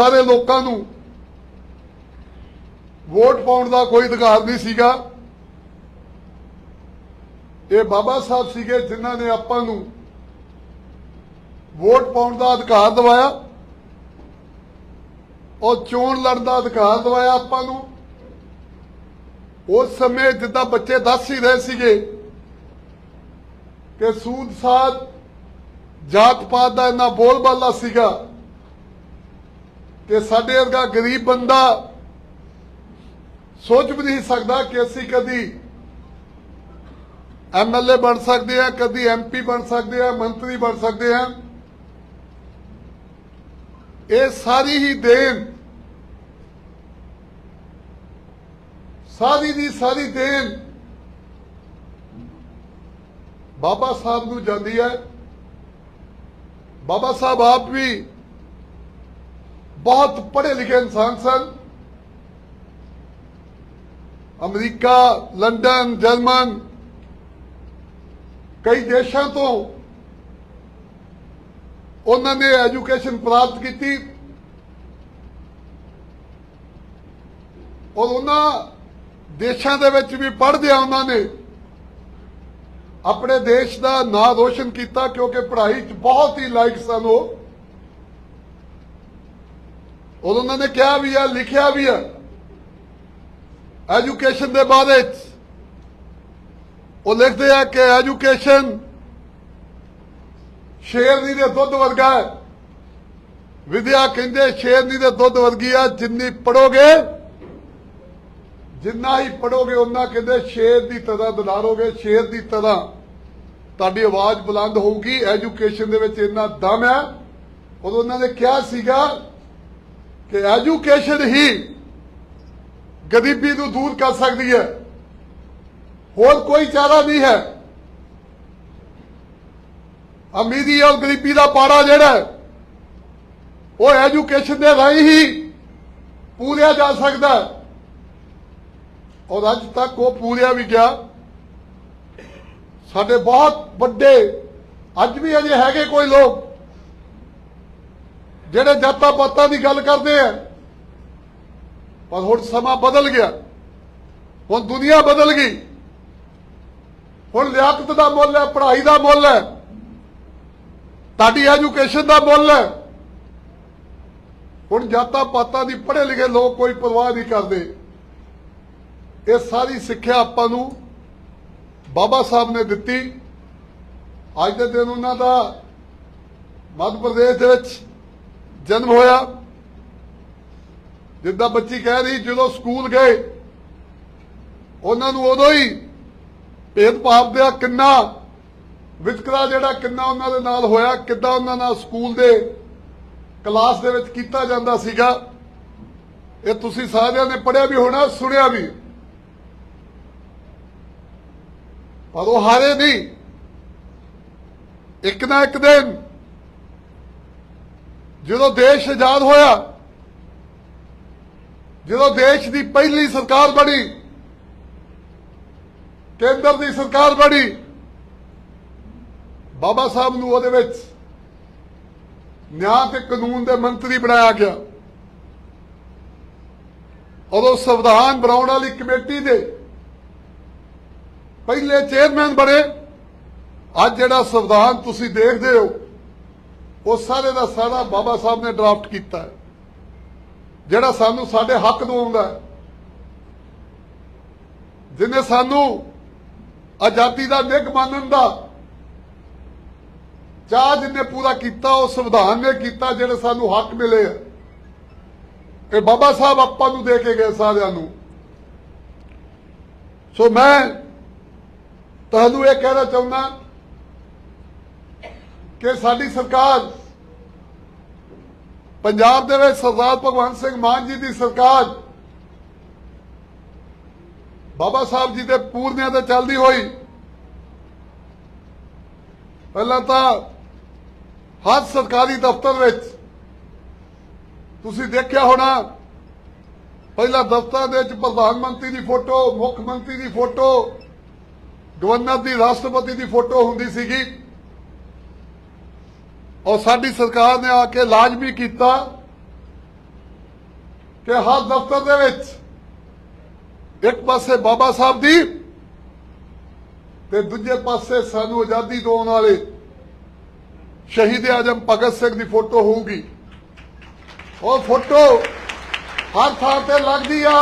ਸਾਰੇ ਲੋਕਾਂ ਨੂੰ ਵੋਟ ਪਾਉਣ ਦਾ ਕੋਈ ਅਧਿਕਾਰ ਨਹੀਂ ਸੀਗਾ। ਇਹ ਬਾਬਾ ਸਾਹਿਬ ਸੀਗੇ ਜਿਨ੍ਹਾਂ ਨੇ ਆਪਾਂ ਨੂੰ ਵੋਟ ਪਾਉਣ ਦਾ ਅਧਿਕਾਰ ਦਿਵਾਇਆ ਔਰ ਚੋਣ ਲੜਨ ਦਾ ਅਧਿਕਾਰ ਦਿਵਾਇਆ ਆਪਾਂ ਨੂੰ। ਉਸ ਸਮੇਂ ਜਿੱਦਾਂ ਬੱਚੇ ਦੱਸ ਹੀ ਰਹੇ ਸੀਗੇ ਕਿ ਸੂਦ ਸਾਧ ਜਾਤ ਪਾਤ ਦਾ ਇੰਨਾ ਬੋਲਬਾਲਾ ਸੀਗਾ। ਕਿ ਸਾਡੇ ਵਰਗਾ ਗਰੀਬ ਬੰਦਾ ਸੋਚ ਵੀ ਨਹੀਂ ਸਕਦਾ ਕਿ ਅਸੀਂ ਕਦੀ ਐਮਐਲਏ ਬਣ ਸਕਦੇ ਆ ਕਦੀ ਐਮਪੀ ਬਣ ਸਕਦੇ ਆ ਮੰਤਰੀ ਬਣ ਸਕਦੇ ਆ ਇਹ ਸਾਰੀ ਹੀ ਦੇਣ, ਸਾਰੀ ਦੀ ਸਾਰੀ ਦੇਣ ਬਾਬਾ ਸਾਹਿਬ ਨੂੰ ਜਾਂਦੀ ਹੈ। ਬਾਬਾ ਸਾਹਿਬ ਆਪ ਵੀ ਬਹੁਤ ਪੜ੍ਹੇ ਲਿਖੇ ਇਨਸਾਨ ਸਨ। ਅਮਰੀਕਾ, ਲੰਡਨ, ਜਰਮਨ, ਕਈ ਦੇਸ਼ਾਂ ਤੋਂ ਉਹਨਾਂ ਨੇ ਐਜੂਕੇਸ਼ਨ ਪ੍ਰਾਪਤ ਕੀਤੀ। ਔਰ ਉਹਨਾਂ ਦੇਸ਼ਾਂ ਦੇ ਵਿੱਚ ਵੀ ਪੜ੍ਹਦਿਆਂ ਉਹਨਾਂ ਨੇ ਆਪਣੇ ਦੇਸ਼ ਦਾ ਨਾਂ ਰੋਸ਼ਨ ਕੀਤਾ, ਕਿਉਂਕਿ ਪੜ੍ਹਾਈ 'ਚ ਬਹੁਤ ਹੀ ਲਾਇਕ ਸਨ ਉਹ। ਔਰ ਉਹਨਾਂ ਨੇ ਕਿਹਾ ਵੀ ਹੈ ਲਿਖਿਆ ਵੀ ਹੈ ਐਜੂਕੇਸ਼ਨ ਦੇ ਬਾਰੇ ਉਹ ਲਿਖਦੇ ਆ ਕਿ ਐਜੂਕੇਸ਼ਨ ਸ਼ੇਰਨੀ ਦੇ ਦੁੱਧ ਵਰਗਾ ਹੈ। ਵਿਦਿਆ ਕਹਿੰਦੇ ਸ਼ੇਰਨੀ ਦੇ ਦੁੱਧ ਵਰਗੀ ਆ, ਜਿੰਨੀ ਪੜੋਗੇ ਜਿੰਨਾ ਹੀ ਪੜੋਗੇ ਉਹਨਾਂ ਕਹਿੰਦੇ ਸ਼ੇਰ ਦੀ ਤਰ੍ਹਾਂ ਦੁਲਾਰੋਗੇ ਸ਼ੇਰ ਦੀ ਤਰ੍ਹਾਂ। ਤੁਹਾਡੀ ਆਵਾਜ਼ ਬੁਲੰਦ ਹੋਊਗੀ ਐਜੂਕੇਸ਼ਨ ਦੇ ਵਿੱਚ ਇੰਨਾ ਦਮ ਹੈ। ਉਦੋਂ ਉਹਨਾਂ ਨੇ ਕਿਹਾ ਸੀਗਾ ਕਿ ਐਜੂਕੇਸ਼ਨ ਹੀ ਗਰੀਬੀ ਨੂੰ ਦੂਰ ਕਰ ਸਕਦੀ ਹੈ। ਹੋਰ ਕੋਈ ਚਾਰਾ ਨਹੀਂ ਹੈ। ਅਮੀਰੀ ਔਰ ਗਰੀਬੀ ਦਾ ਪਾੜਾ ਜਿਹੜਾ ਉਹ ਐਜੂਕੇਸ਼ਨ ਦੇ ਰਾਹੀਂ ਹੀ ਪੂਰਿਆ ਜਾ ਸਕਦਾ ਔਰ ਅੱਜ ਤੱਕ ਉਹ ਪੂਰਿਆ ਵੀ ਗਿਆ। ਸਾਡੇ ਬਹੁਤ ਵੱਡੇ, ਅੱਜ ਵੀ ਅਜੇ ਹੈਗੇ ਕੋਈ ਲੋਕ। ਜਿਹੜੇ ਜਾਤਾਂ ਪਾਤਾਂ ਦੀ ਗੱਲ ਕਰਦੇ ਆ, ਪਰ ਹੁਣ ਸਮਾਂ ਬਦਲ ਗਿਆ। ਹੁਣ ਦੁਨੀਆ ਬਦਲ ਗਈ। ਹੁਣ ਲਿਆਕਤ ਦਾ ਮੁੱਲ ਹੈ, ਪੜ੍ਹਾਈ ਦਾ ਮੁੱਲ ਹੈ, ਤੁਹਾਡੀ ਐਜੂਕੇਸ਼ਨ ਦਾ ਮੁੱਲ ਹੈ। ਹੁਣ ਜਾਤਾਂ ਪਾਤਾਂ ਦੀ ਪੜ੍ਹੇ ਲਿਖੇ ਲੋਕ ਕੋਈ ਪਰਵਾਹ ਨਹੀਂ ਕਰਦੇ। ਇਹ ਸਾਰੀ ਸਿੱਖਿਆ ਆਪਾਂ ਨੂੰ ਬਾਬਾ ਸਾਹਿਬ ਨੇ ਦਿੱਤੀ। ਅੱਜ ਦੇ ਦਿਨ ਉਹਨਾਂ ਦਾ ਮੱਧ ਪ੍ਰਦੇਸ਼ ਦੇ ਵਿੱਚ ਜਨਮ ਹੋਇਆ। ਜਿੱਦਾਂ ਬੱਚੀ ਕਹਿ ਰਹੀ, ਜਦੋਂ ਸਕੂਲ ਗਏ, ਉਹਨਾਂ ਨੂੰ ਉਦੋਂ ਹੀ ਭੇਦਭਾਵ ਦਾ ਕਿੰਨਾ, ਵਿਤਕਰਾ ਜਿਹੜਾ ਕਿੰਨਾ ਉਹਨਾਂ ਦੇ ਨਾਲ ਹੋਇਆ, ਕਿੱਦਾਂ ਉਹਨਾਂ ਨਾਲ ਸਕੂਲ ਦੇ ਕਲਾਸ ਦੇ ਵਿੱਚ ਕੀਤਾ ਜਾਂਦਾ ਸੀਗਾ। ਇਹ ਤੁਸੀਂ ਸਾਰਿਆਂ ਨੇ ਪੜ੍ਹਿਆ ਵੀ ਹੋਣਾ, ਸੁਣਿਆ ਵੀ। ਪਰ ਉਹ ਹਾਰੇ ਨਹੀਂ। ਇੱਕ ਨਾ ਇੱਕ ਦਿਨ ਜਦੋਂ ਦੇਸ਼ ਆਜ਼ਾਦ ਹੋਇਆ, ਜਦੋਂ ਦੇਸ਼ ਦੀ ਪਹਿਲੀ ਸਰਕਾਰ ਬਣੀ, ਕੇਂਦਰ ਦੀ ਸਰਕਾਰ ਬਣੀ, ਬਾਬਾ ਸਾਹਿਬ ਨੂੰ ਉਹਦੇ ਵਿੱਚ ਨਿਆਂ ਤੇ ਕਾਨੂੰਨ ਦੇ ਮੰਤਰੀ ਬਣਾਇਆ ਗਿਆ। ਉਦੋਂ ਸੰਵਿਧਾਨ ਬਣਾਉਣ ਵਾਲੀ ਕਮੇਟੀ ਦੇ ਪਹਿਲੇ ਚੇਅਰਮੈਨ ਬਣੇ। ਅੱਜ ਜਿਹੜਾ ਸੰਵਿਧਾਨ ਤੁਸੀਂ ਦੇਖਦੇ ਹੋ ਉਹ ਸਾਰੇ ਦਾ ਸਾਰਾ ਬਾਬਾ ਸਾਹਿਬ ਨੇ ਡਰਾਫਟ ਕੀਤਾ ਹੈ। ਜਿਹੜਾ ਸਾਨੂੰ ਸਾਡੇ ਹੱਕ ਦਵਾਉਂਦਾ ਹੈ। ਜਿਨੇ ਸਾਨੂੰ ਆਜ਼ਾਦੀ ਦਾ ਨਿੱਘ ਮੰਨਣ ਦਾ ਚਾਹ ਜਿੰਨੇ ਪੂਰਾ ਕੀਤਾ, ਉਹ ਸੰਵਿਧਾਨ ਨੇ ਕੀਤਾ, ਜਿਹੜੇ ਸਾਨੂੰ ਹੱਕ ਮਿਲੇ ਆ। ਇਹ ਬਾਬਾ ਸਾਹਿਬ ਆਪਾਂ ਨੂੰ ਦੇ ਕੇ ਗਏ ਸਾਰਿਆਂ ਨੂੰ। ਸੋ ਮੈਂ ਤੁਹਾਨੂੰ ਇਹ ਕਹਿਣਾ ਚਾਹੁੰਦਾ ਕਿ ਸਾਡੀ ਸਰਕਾਰ ਪੰਜਾਬ ਦੇ ਵਿੱਚ ਸਰਦਾਰ ਭਗਵੰਤ ਸਿੰਘ ਮਾਨ ਜੀ ਦੀ ਸਰਕਾਰ ਬਾਬਾ ਸਾਹਿਬ ਜੀ ਦੇ ਪੂਰਨਿਆਂ ਤੇ ਚੱਲਦੀ ਹੋਈ, ਪਹਿਲਾਂ ਤਾਂ ਹਰ ਸਰਕਾਰੀ ਦਫ਼ਤਰ ਵਿੱਚ ਤੁਸੀਂ ਦੇਖਿਆ ਹੋਣਾ, ਪਹਿਲਾਂ ਦਫ਼ਤਰਾਂ ਦੇ ਵਿੱਚ ਪ੍ਰਧਾਨ ਮੰਤਰੀ ਦੀ ਫੋਟੋ, ਮੁੱਖ ਮੰਤਰੀ ਦੀ ਫੋਟੋ, ਗਵਰਨਰ ਦੀ ਰਾਸ਼ਟਰਪਤੀ ਦੀ ਫੋਟੋ ਹੁੰਦੀ ਸੀਗੀ। ਔਰ ਸਾਡੀ ਸਰਕਾਰ ਨੇ ਆ ਕੇ ਲਾਜ਼ਮੀ ਕੀਤਾ ਕਿ ਹਰ ਦਫ਼ਤਰ ਦੇ ਵਿੱਚ ਇੱਕ ਪਾਸੇ ਬਾਬਾ ਸਾਹਿਬ ਦੀ ਤੇ ਦੂਜੇ ਪਾਸੇ ਸਾਨੂੰ ਆਜ਼ਾਦੀ ਦਿਵਾਉਣ ਵਾਲੇ ਸ਼ਹੀਦ ਆਜਮ ਭਗਤ ਸਿੰਘ ਦੀ ਫੋਟੋ ਹੋਊਗੀ। ਉਹ ਫੋਟੋ ਹਰ ਥਾਂ ਤੇ ਲੱਗਦੀ ਆ।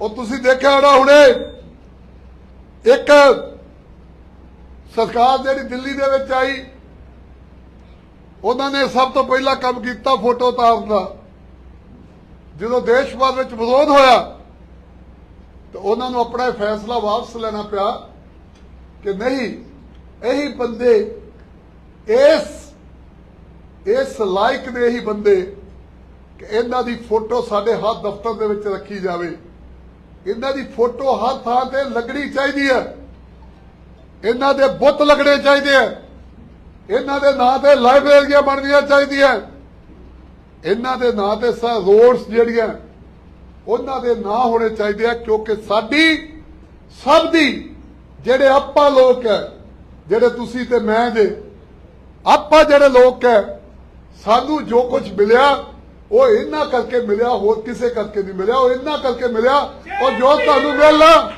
ਉਹ ਤੁਸੀਂ ਦੇਖਿਆ ਹੋਣਾ ਹੁਣੇ, ਇੱਕ ਸਰਕਾਰ ਜਿਹੜੀ ਦਿੱਲੀ ਦੇ ਵਿੱਚ ਆਈ ਉਹਨਾਂ ਨੇ ਸਭ ਤੋਂ ਪਹਿਲਾਂ ਕੰਮ ਕੀਤਾ ਫੋਟੋ ਉਤਾਰਨ ਦਾ। ਜਦੋਂ ਦੇਸ਼ ਭਰ ਵਿੱਚ ਵਿਰੋਧ ਹੋਇਆ, ਤਾਂ ਉਹਨਾਂ ਨੂੰ ਆਪਣਾ ਇਹ ਫੈਸਲਾ ਵਾਪਸ ਲੈਣਾ ਪਿਆ ਕਿ ਨਹੀਂ, ਇਹੀ ਬੰਦੇ ਇਸ ਇਸ ਲਾਇਕ ਦੇ ਇਹੀ ਬੰਦੇ ਕਿ ਇਹਨਾਂ ਦੀ ਫੋਟੋ ਸਾਡੇ ਹਰ ਦਫ਼ਤਰ ਦੇ ਵਿੱਚ ਰੱਖੀ ਜਾਵੇ। ਇਹਨਾਂ ਦੀ ਫੋਟੋ ਹਰ ਥਾਂ ਤੇ ਲੱਗਣੀ ਚਾਹੀਦੀ ਹੈ। ਇਹਨਾਂ ਦੇ ਬੁੱਤ ਲੱਗਣੇ ਚਾਹੀਦੇ ਆ ਇਹਨਾਂ ਦੇ ਨਾਂ ਤੇ ਲਾਇਬ੍ਰੇਰੀਆਂ ਬਣਨੀਆਂ ਚਾਹੀਦੀਆਂ। ਇਹਨਾਂ ਦੇ ਨਾਂ ਤੇ ਰੋਡਸ ਜਿਹੜੀਆਂ, ਉਹਨਾਂ ਦੇ ਨਾਂ ਹੋਣੇ ਚਾਹੀਦੇ ਆ, ਕਿਉਂਕਿ ਸਾਡੀ, ਸਭ ਦੀ, ਜਿਹੜੇ ਆਪਾਂ ਲੋਕ ਹੈ ਜਿਹੜੇ ਤੁਸੀਂ ਤੇ ਮੈਂ ਜੇ, ਆਪਾਂ ਜਿਹੜੇ ਲੋਕ ਹੈ ਸਾਨੂੰ ਜੋ ਕੁਝ ਮਿਲਿਆ, ਉਹ ਇਹਨਾਂ ਕਰਕੇ ਮਿਲਿਆ, ਹੋਰ ਕਿਸੇ ਕਰਕੇ ਨਹੀਂ ਮਿਲਿਆ, ਉਹ ਇਹਨਾਂ ਕਰਕੇ ਮਿਲਿਆ, ਔਰ ਜੋ ਤੁਹਾਨੂੰ ਮਿਲਣਾ